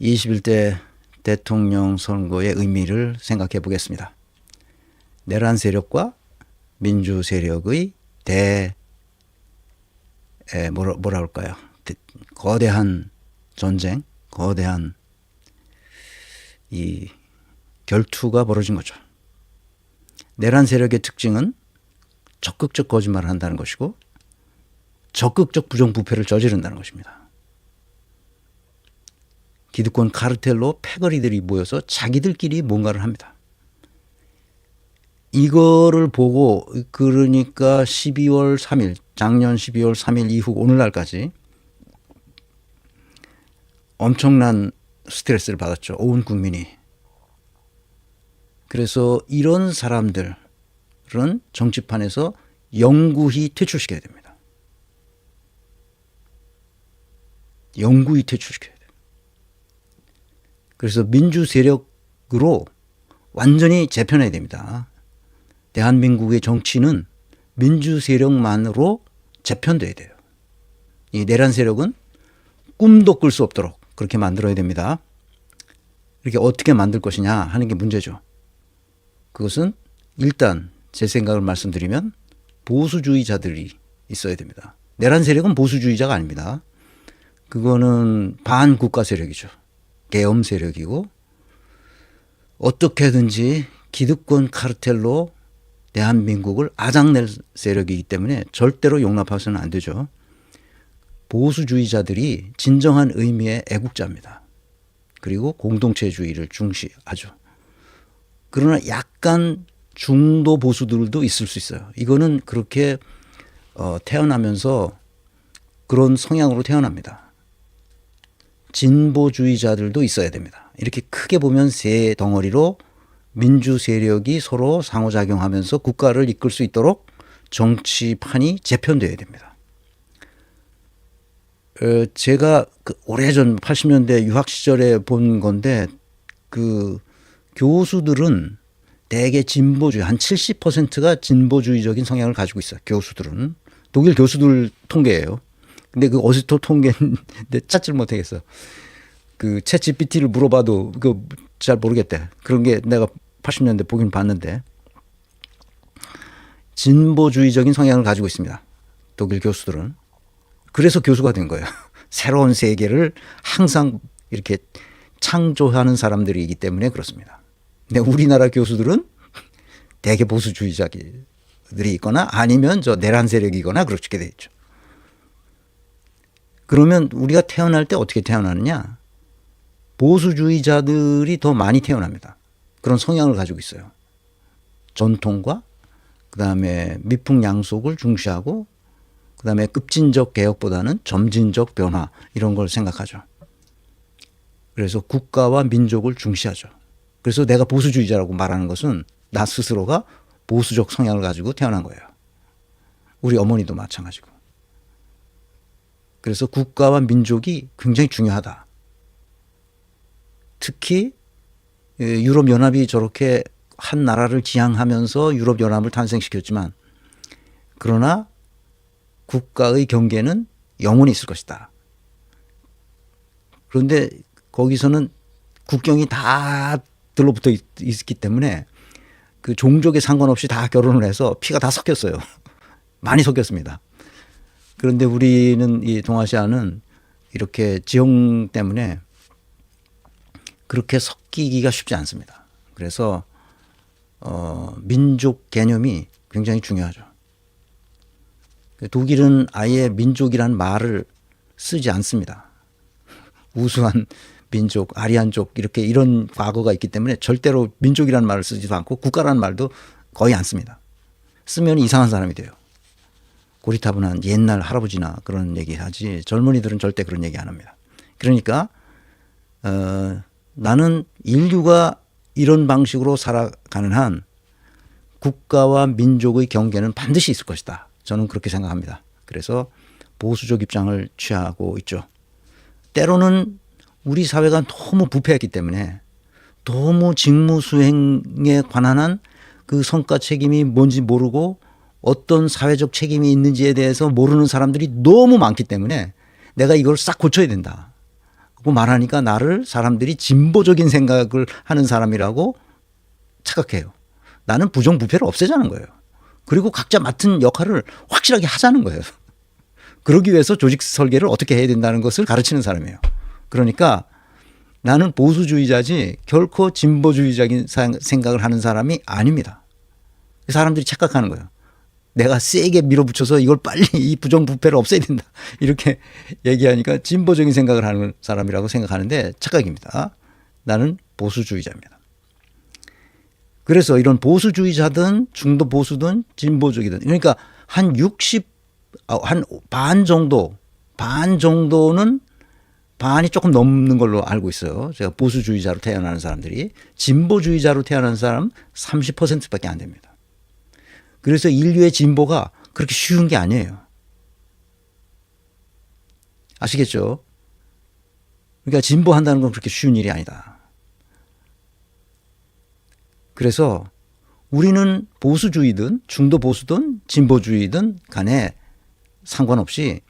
21대 대통령 선거의 의미를 생각해 보겠습니다. 내란 세력과 민주 세력의 대 에, 뭐라 뭐라 할까요? 대- 거대한 전쟁, 거대한 이 결투가 벌어진 거죠. 내란 세력의 특징은 적극적 거짓말을 한다는 것이고 적극적 부정부패를 저지른다는 것입니다. 기득권 카르텔로 패거리들이 모여서 자기들끼리 뭔가를 합니다. 이거를 보고 그러니까 12월 3일 작년 12월 3일 이후 오늘날까지 엄청난 스트레스를 받았죠. 온 국민이. 그래서 이런 사람들은 정치판에서 영구히 퇴출시켜야 됩니다. 영구히 퇴출시켜야 돼요. 그래서 민주 세력으로 완전히 재편해야 됩니다. 대한민국의 정치는 민주 세력만으로 재편돼야 돼요. 이 내란 세력은 꿈도 꿀 수 없도록 그렇게 만들어야 됩니다. 이렇게 어떻게 만들 것이냐 하는 게 문제죠. 그것은 일단 제 생각을 말씀드리면 보수주의자들이 있어야 됩니다. 내란 세력은 보수주의자가 아닙니다. 그거는 반국가 세력이죠. 계엄 세력이고 어떻게든지 기득권 카르텔로 대한민국을 아작낼 세력이기 때문에 절대로 용납해서는 안 되죠. 보수주의자들이 진정한 의미의 애국자입니다. 그리고 공동체주의를 중시하죠. 그러나 약간 중도 보수들도 있을 수 있어요. 이거는 그렇게 어, 태어나면서 그런 성향으로 태어납니다. 진보주의자들도 있어야 됩니다. 이렇게 크게 보면 세 덩어리로 민주 세력이 서로 상호작용하면서 국가를 이끌 수 있도록 정치판이 재편돼야 됩니다. 어, 제가 그 오래전 80년대 유학 시절에 본 건데 그 교수들은 대개 진보주의 한 70%가 진보주의적인 성향을 가지고 있어요. 교수들은 독일 교수들 통계예요. 근데 그 어디서 통계인데 찾지를 못하겠어. 그 챗 GPT를 물어봐도 그 잘 모르겠대. 그런 게 내가 80년대 보긴 봤는데 진보주의적인 성향을 가지고 있습니다. 독일 교수들은 그래서 교수가 된 거예요. 새로운 세계를 항상 이렇게 창조하는 사람들이기 때문에 그렇습니다. 근데 우리나라 교수들은 대개 보수주의자들이 있거나 아니면 저 내란 세력이거나 그렇게 돼 있죠. 그러면 우리가 태어날 때 어떻게 태어나느냐? 보수주의자들이 더 많이 태어납니다. 그런 성향을 가지고 있어요. 전통과 그다음에 미풍양속을 중시하고 그다음에 급진적 개혁보다는 점진적 변화 이런 걸 생각하죠. 그래서 국가와 민족을 중시하죠. 그래서 내가 보수주의자라고 말하는 것은 나 스스로가 보수적 성향을 가지고 태어난 거예요. 우리 어머니도 마찬가지고. 그래서 국가와 민족이 굉장히 중요하다. 특히 예, 유럽 연합이 저렇게 한 나라를 지향하면서 유럽 연합을 탄생시켰지만 그러나 국가의 경계는 영원히 있을 것이다. 그런데 거기서는 국경이 다 들러붙어 있, 있기 때문에 그 종족에 상관없이 다 결혼을 해서 피가 다 섞였어요. 많이 섞였습니다. 그런데 우리는 이 동아시아는 이렇게 지형 때문에 그렇게 섞이기가 쉽지 않습니다. 그래서 어, 민족 개념이 굉장히 중요하죠. 독일은 아예 민족이라는 말을 쓰지 않습니다. 우수한 민족, 아리안족 이렇게 이런 과거가 있기 때문에 절대로 민족이라는 말을 쓰지도 않고 국가라는 말도 거의 안 씁니다. 쓰면 이상한 사람이 돼요. 고리타분한 옛날 할아버지나 그런 얘기 하지 젊은이들은 절대 그런 얘기 안 합니다. 그러니까 어, 나는 인류가 이런 방식으로 살아가는 한 국가와 민족의 경계는 반드시 있을 것이다. 저는 그렇게 생각합니다. 그래서 보수적 입장을 취하고 있죠. 때로는 우리 사회가 너무 부패했기 때문에 너무 직무 수행에 관한 한 그 성과 책임이 뭔지 모르고 어떤 사회적 책임이 있는지에 대해서 모르는 사람들이 너무 많기 때문에 내가 이걸 싹 고쳐야 된다. 말하니까 나를 사람들이 진보적인 생각을 하는 사람이라고 착각해요. 나는 부정부패를 없애자는 거예요. 그리고 각자 맡은 역할을 확실하게 하자는 거예요. 그러기 위해서 조직 설계를 어떻게 해야 된다는 것을 가르치는 사람이에요. 그러니까 나는 보수주의자지 결코 진보주의적인 생각을 하는 사람이 아닙니다. 사람들이 착각하는 거예요. 내가 세게 밀어붙여서 이걸 빨리 이 부정부패를 없애야 된다. 이렇게 얘기하니까 진보적인 생각을 하는 사람이라고 생각하는데 착각입니다. 나는 보수주의자입니다. 그래서 이런 보수주의자든 중도 보수든 진보적이든 그러니까 한 60, 아, 한반 정도, 반 정도는 반이 조금 넘는 걸로 알고 있어요. 제가 보수주의자로 태어나는 사람들이 진보주의자로 태어난 사람 30%밖에 안 됩니다. 그래서 인류의 진보가 그렇게 쉬운 게 아니에요. 아시겠죠? 그러니까 진보한다는 건 그렇게 쉬운 일이 아니다. 그래서 우리는 보수주의든 중도 보수든 진보주의든 간에 상관없이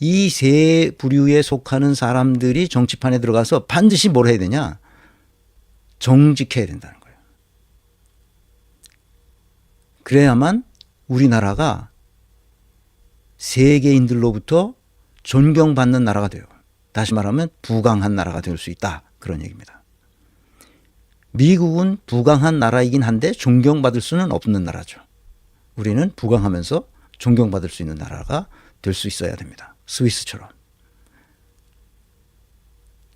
이 세 부류에 속하는 사람들이 정치판에 들어가서 반드시 뭘 해야 되냐? 정직해야 된다는 거예요. 그래야만 우리나라가 세계인들로부터 존경받는 나라가 돼요. 다시 말하면 부강한 나라가 될 수 있다. 그런 얘기입니다. 미국은 부강한 나라이긴 한데 존경받을 수는 없는 나라죠. 우리는 부강하면서 존경받을 수 있는 나라가 될 수 있어야 됩니다. 스위스처럼.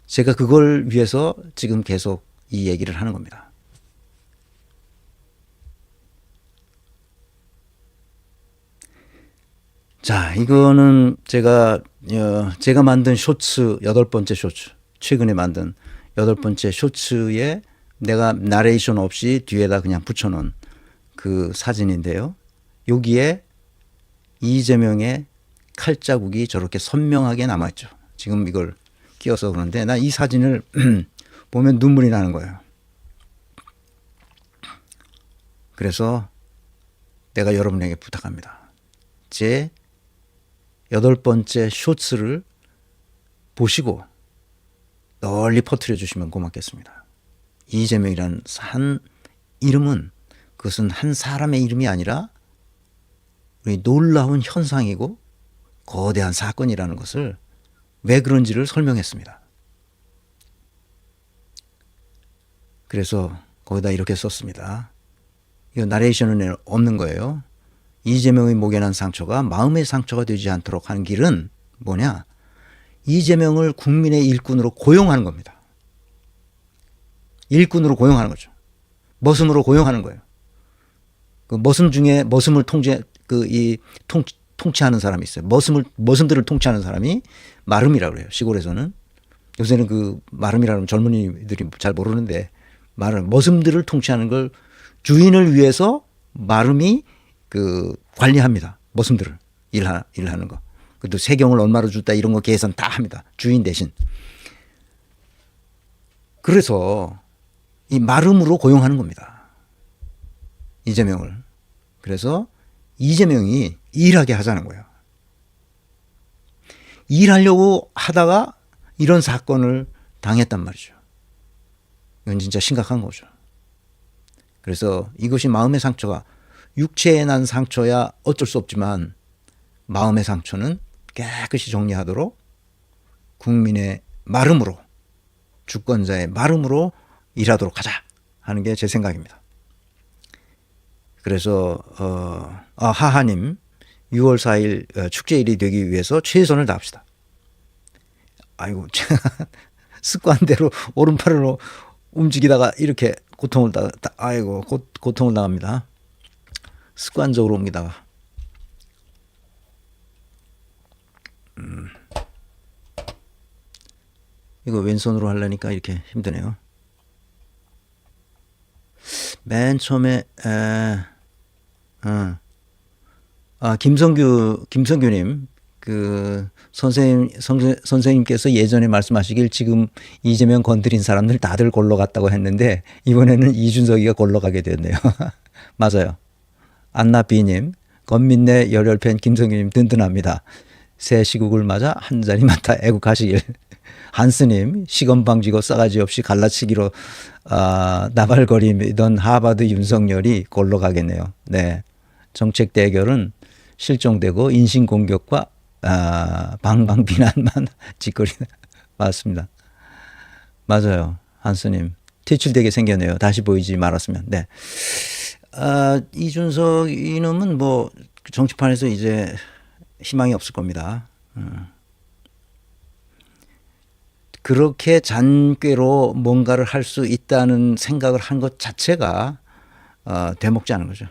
제가 그걸 위해서 지금 계속 이 얘기를 하는 겁니다. 자, 이거는 제가 어, 제가 만든 쇼츠 여덟 번째 쇼츠 최근에 만든 여덟 번째 쇼츠에 내가 나레이션 없이 뒤에다 그냥 붙여놓은 그 사진인데요. 여기에 이재명의 칼자국이 저렇게 선명하게 남았죠. 지금 이걸 끼워서 그런데 나 이 사진을 보면 눈물이 나는 거예요. 그래서 내가 여러분에게 부탁합니다. 제 여덟 번째 쇼츠를 보시고 널리 퍼뜨려 주시면 고맙겠습니다. 이재명이라는 한 이름은 그것은 한 사람의 이름이 아니라 우리 놀라운 현상이고 거대한 사건이라는 것을 왜 그런지를 설명했습니다. 그래서 거기다 이렇게 썼습니다. 이거 나레이션은 없는 거예요. 이재명의 목에 난 상처가 마음의 상처가 되지 않도록 하는 길은 뭐냐? 이재명을 국민의 일꾼으로 고용하는 겁니다. 일꾼으로 고용하는 거죠. 머슴으로 고용하는 거예요. 그 머슴 중에 머슴을 통제 그 이 통치하는 사람이 있어요. 머슴을 머슴들을 통치하는 사람이 마름이라고 그래요. 시골에서는 요새는 그 마름이라는 젊은이들이 잘 모르는데 마름 머슴들을 통치하는 걸 주인을 위해서 마름이 그 관리합니다. 머슴들을 일하, 일하는 거. 그것도 세경을 얼마로 줬다 이런 거 계산 다 합니다. 주인 대신. 그래서 이 마름으로 고용하는 겁니다. 이재명을. 그래서 이재명이 일하게 하자는 거예요. 일하려고 하다가 이런 사건을 당했단 말이죠. 이건 진짜 심각한 거죠. 그래서 이것이 마음의 상처가 육체에 난 상처야 어쩔 수 없지만 마음의 상처는 깨끗이 정리하도록 국민의 마름으로 주권자의 마름으로 일하도록 하자 하는 게 제 생각입니다. 그래서 어, 아, 하하님 6월 4일 어, 축제일이 되기 위해서 최선을 다합시다. 아이고 습관대로 오른팔로 움직이다가 이렇게 고통을 다 아이고 고, 고통을 당합니다. 습관적으로 옮기다가 음. 이거 왼손으로 하려니까 이렇게 힘드네요. 맨 처음에 에, 어, 아 김성규 김성규님 그 선생님 선생, 선생님께서 예전에 말씀하시길 지금 이재명 건드린 사람들 다들 골로 갔다고 했는데 이번에는 이준석이가 골로 가게 됐네요. 맞아요. 안나비님, 건민내 열혈팬 김성규님 든든합니다. 새 시국을 맞아 한 자리 맡아 애국하시길. 한스님 시건방지고 싸가지 없이 갈라치기로 아, 나발거리던 하버드 윤석열이 골로 가겠네요. 네, 정책 대결은 실종되고 인신 공격과 아, 방방 비난만 짓거리는 맞습니다. 맞아요, 한스님 퇴출되게 생겼네요. 다시 보이지 말았으면. 네. 아, 이준석 이놈은 뭐 정치판에서 이제 희망이 없을 겁니다. 음. 그렇게 잔꾀로 뭔가를 할 수 있다는 생각을 한 것 자체가 어, 되먹지 않은 거죠.